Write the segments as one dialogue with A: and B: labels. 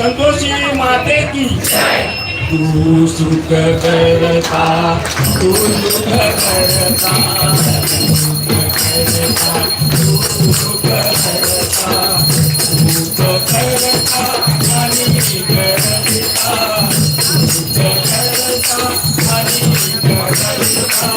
A: संतोषी माते की तू सुख करता तू सुख करता तू सुख करता सुख करता आणि करता सुख करता आणि करता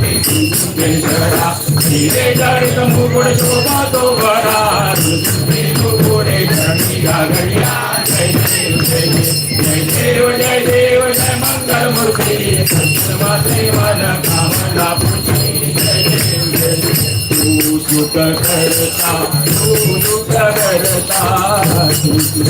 A: तो धरणी गागड्या जय देव जय देव जय देव जय कामना पूजी जय देव जय देव तू सुख करता तू दुःख करता तू सुख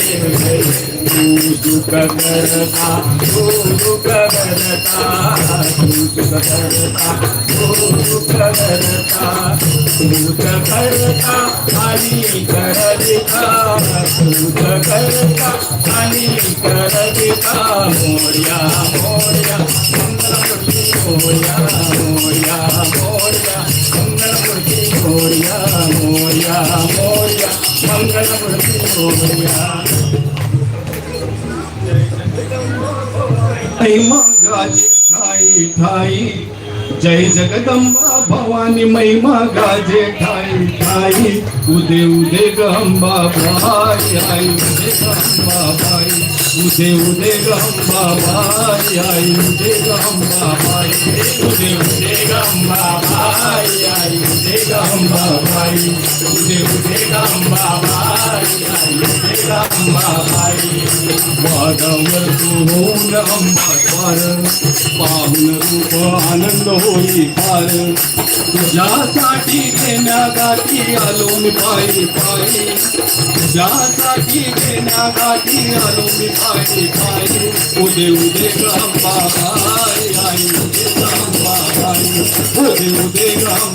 A: सुख करता तू सुख करता सुख करता तू सुख करता तुझ करता आणि करविता तुझ करता आणि करविता मोर्या मोर्या मंगलमूर्ती मोर्या मोर्या मोर्या मंगलमूर्ती मोर्या मोर्या मोर्या मंगलमूर्ती मोर्या
B: महिमा गाजे ठाई ठाई जय जगदंबा भवानी महिमा गाजे ठाई ठाई उदे उदे गंबा भाई आई उदे गंबा भाई उदे उदे गंबा भाई आई उदे गंबा भाई उदे उदे गंबा भाई आई उदे गंबा भाई उदे उदे गंबा भाई आई अंबा द्वार रूप आनंद होई फार तुझ्यासाठी देण्या गाठी आलो मी पायी पायी तुझ्यासाठी देण्या गाठी आलो मी पायी पायी उदे उदे गंबा भाई आई उदे गंबा भाई उदे उदे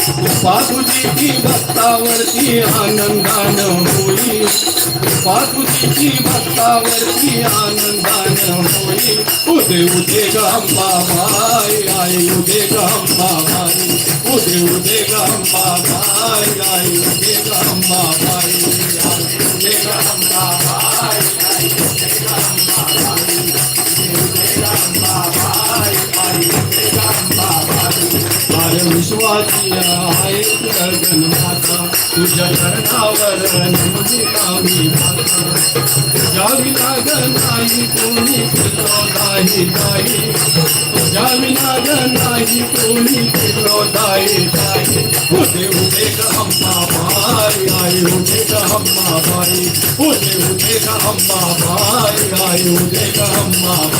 B: आनंदान पातुजीची भक्तावरती आनंदान होई। पातुजीची भक्तावरती आनंदान होई। उदे उदे गंबा भाई आई उदे गंबा भाई उदे उदे गंबा भाई आई उदे गंबा भाई आई उदे गंबा भाई आई उदे गंबा भाई भाई भाई गगन माता तुझ्या चरणावर नमविला मी माता नाही नाही तुझ्या विनाग नाही कोणी फिरो नाही नाही उदे उदे ग हम्मा बाई आई उदे ग हम्मा बाई उदे उदे हम्मा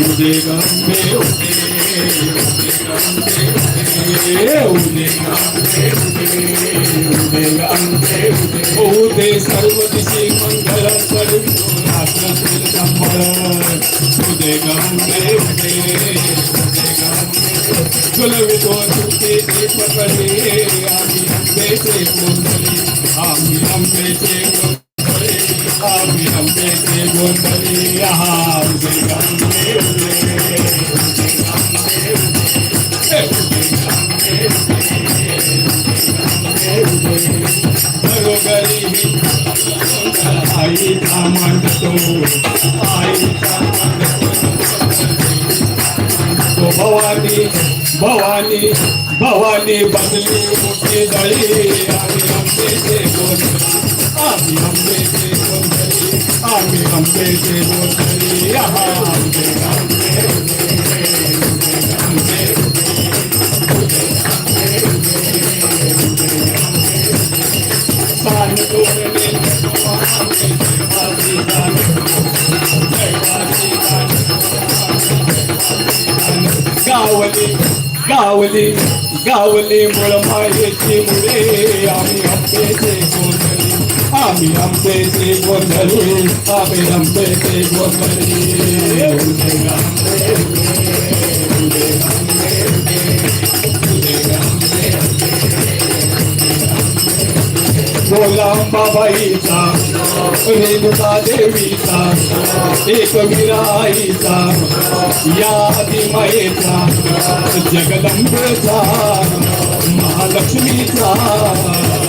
B: उदे गंगे उदे उदे उदे गंगे उदे उदे सर्व दिशे मंगल संबळ उदे गंगे उदे उदे गंगे ते पकडे आम्ही आंबेचे गोंधळे आम्ही आंबेचे गोंधळे आम्ही आंबेचे गोंधळे आहा उदे गंगे उदे उदे गंगे उदे उदे गंगे उदे घरोघरी आईचा मांडतो आईचा मांडतो Bhavani Bhavani Ambe Ambe Devo Kali Aha Ambe Ambe Pani Dore Me Devo Ambe Deva Deva Deva Deva Deva Gawali Gawali Gawali Mula Mahe Chimure Ami Ambe Devo Kali गोंधळी आम्ही आंबेचे गोंधळी आम्ही आंबेचे गोंधळी उदे गांबे उदे, उदे गांबे उदे, उदे गांबे बोला बाबाईचा रेणुका देवीचा एक विराईचा या आदिमायेचा जगदंबेचा महालक्ष्मीचा।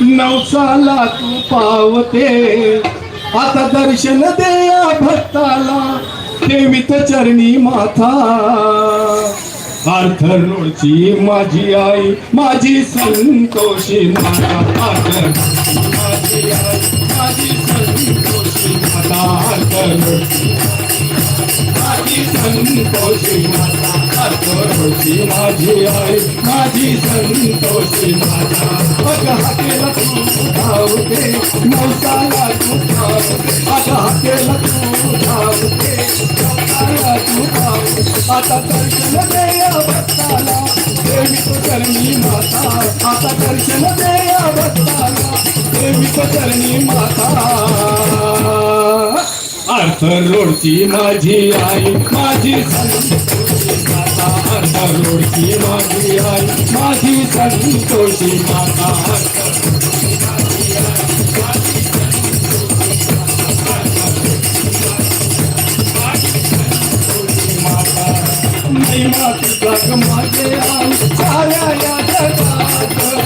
B: नवसाला तू पावते. आता दर्शन दे या भक्ताला. ठेवित चरणी माथा. आर्थरची माझी आई माझी संतोषी माता. आर्थरची माझी आई माझी संतोषी माता. आर्थरची संतोषी माता आर्थरची माझी आई माझी संतोषी माता अगं हाकेला आता दर्शन दे भक्ताला देवी तो चरणी माता आता दर्शन दे भक्ताला देवी तो चरणी माता अर्थ रोडची माझी आई माझी माता अर्थ रोडची माझी आई माझी संतोषी माता माता तुझा ग माझे आई साऱ्या या जगात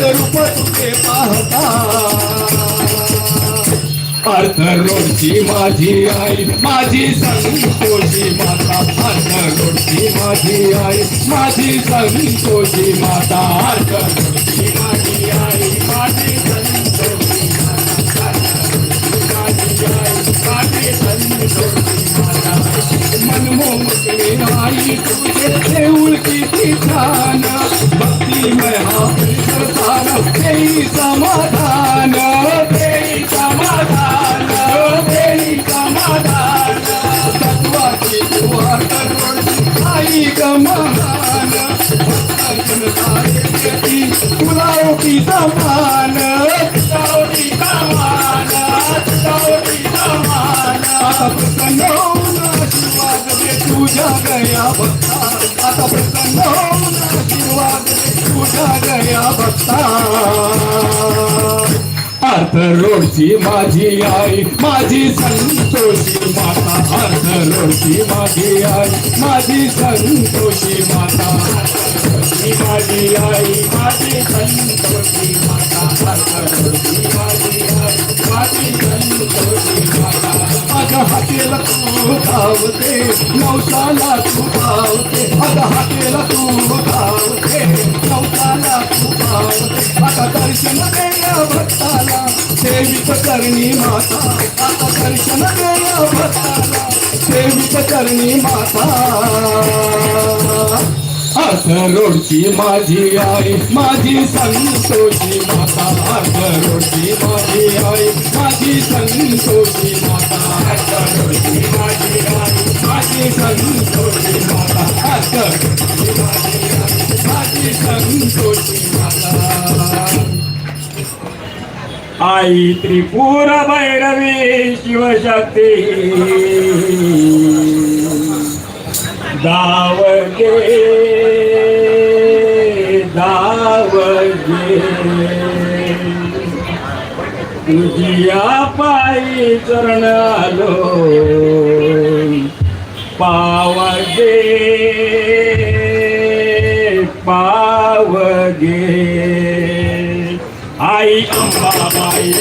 B: आई रूप तुझे पाहता. अर्थ माझी आई माझी संतोषी माता. अर्थ माझी आई माझी संतोषी माता. अर्थ माझी आई माझी आई माझी संतोषी माता मनमोहकले आई तुझे देऊळ किती छान भक्तिमय हा परिसर देई समाधान भक्ता अर्थ रोडची माझी आई माझी संतोषी माता. अर्थ रोडची माझी आई माझी संतोषी माता. माझी आई माझी संतोषी माता. अर्थ रोडची माझी आई माझी संतोषी माता. माझ्या हातेला तू धावते नवसाला तू धावते. माझ्या हातेला तू धावते. आता दर्शन देया भक्ताला सेवित करणी माता आता दर्शन देया भक्ताला सेवित करणी माता अर्थ रोडची माझी आई माझी संतोषी माता अर्थ रोडची माझी आई माझी संतोषी माता अर्थ माझी माझी संतोषी माता आई माझी संतोषी माता
A: आई त्रिपुर भैरवी शिवशक्ती. दावगे दावगे. तुझी या पायी चरण आलो पाव गे पाव गे आई अंबाबाई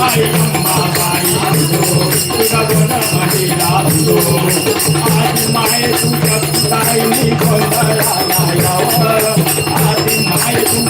A: आई अंबाबाई माय माय तुझ्या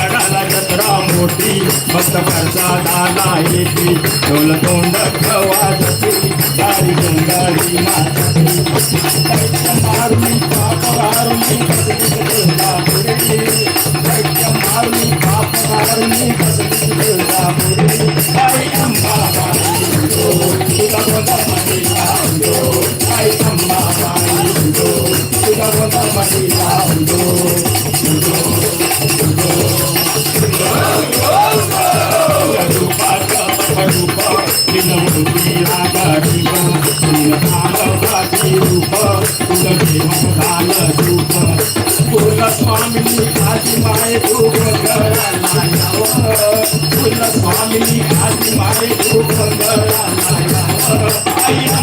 A: मोठी भक्त प्रसादाला येते ढोल तोंड खवा गाडी सारी नाचते. दैत्य मारुनी पाप वारुनी कसली तुळजापुरी दैत्य मारुनी पाप वारुनी कसली तुळजापुरी आई Ambabai. Thank you.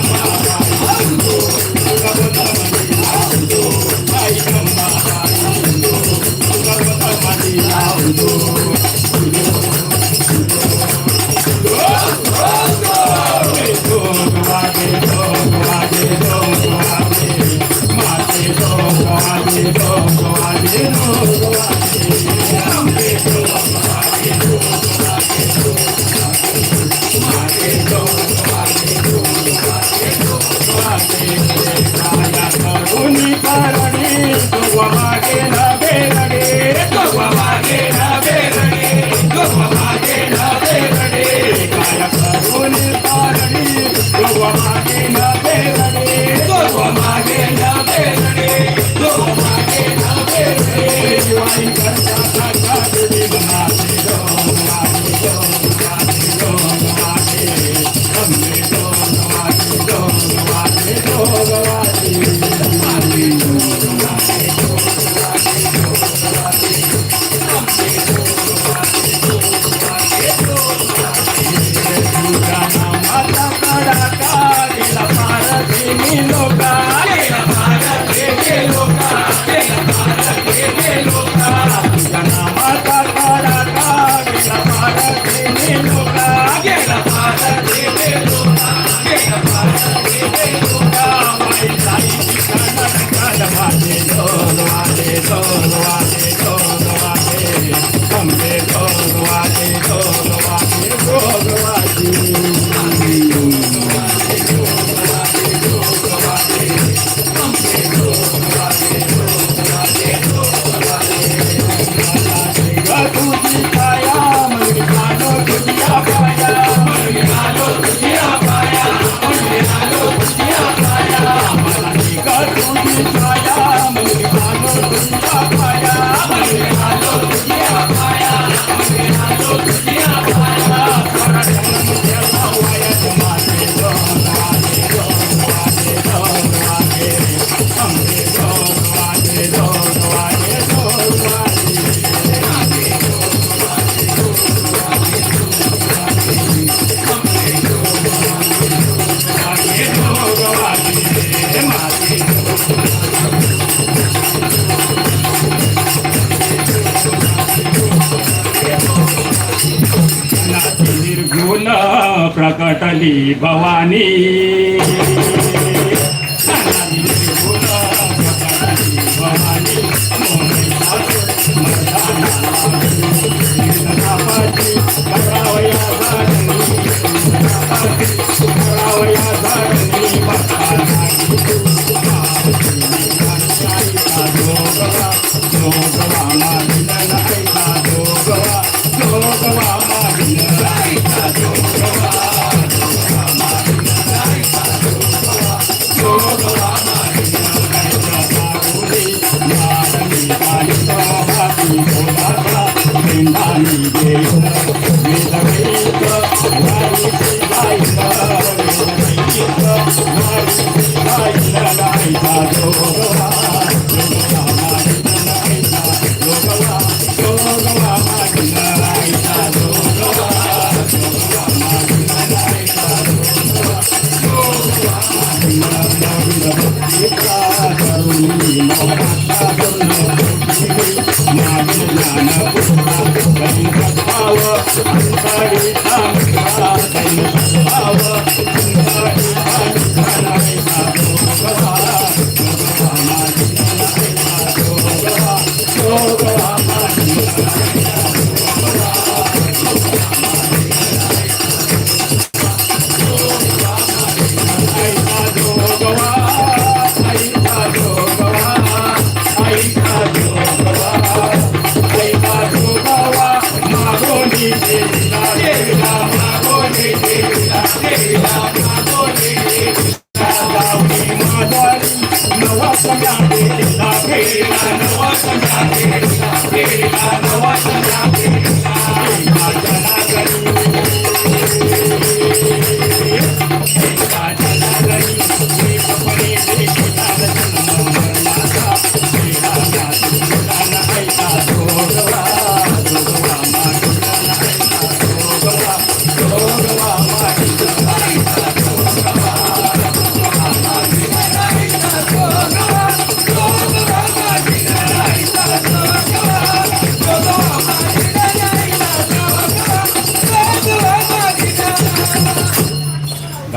A: प्रकटली Bhavani.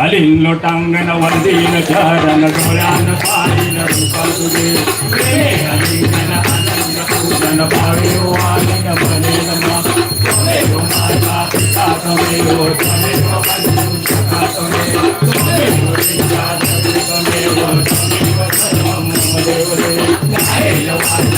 A: Kalin ಲೊಟಾಂಗನ ವಂದಿನ ಚಾರಣ ಗೌರಾನ ಪಾಲಿನ ರೂಪದುಗೆ ಅಲಿಂಗನ ಅನಂದ ಪೂಜನ ಪಾವೆಯೋ ಆಲಿನ ಬಲೇನಮ್ಮ ಕೊಲೆಯೋ ಮಾತಾ ಪಿತಾ ತಮೆಯೋ ತಮೆಯೋ ಬಂಧು ಸುಖ ತಮೆಯೋ ತಮೆಯೋ ರಿಜಾ ತಮೆಯೋ ತಮೆಯೋ ಸರ್ವಮು
B: ದೇವರೇ
A: ನಾಯಲವಾದ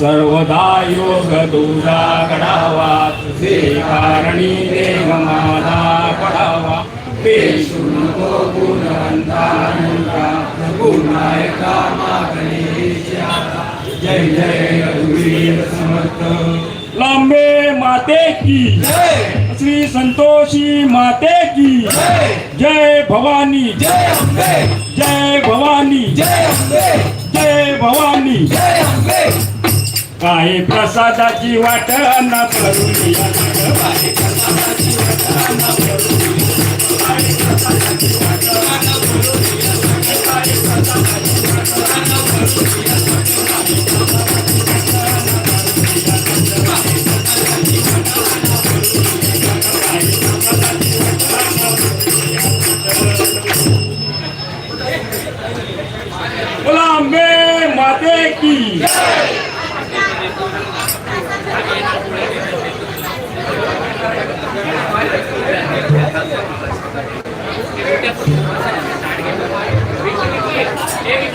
A: सर्वदा योग तुझा कडावा तुझे कारणी देह माझा पडावा पेशू नको जय जय रघुवीर समर्थ लांबे माते की। श्री संतोषी माते की।
B: जय
A: भवानी।
B: जय
A: जय भवानी।
C: जय
A: जय भवानी।
C: जय
A: काही प्रसादाची वाट अन्ना बोला की। 誰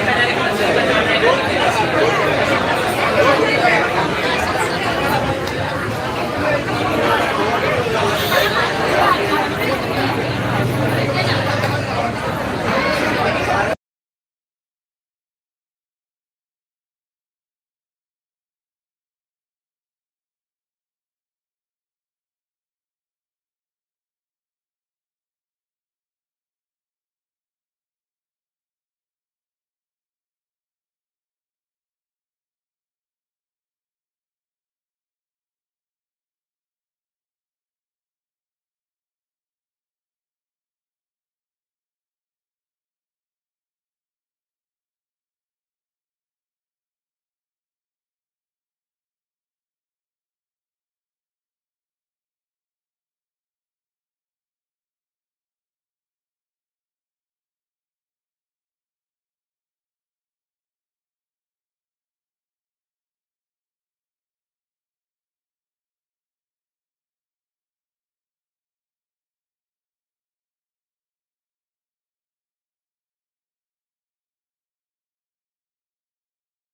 A: か誰か。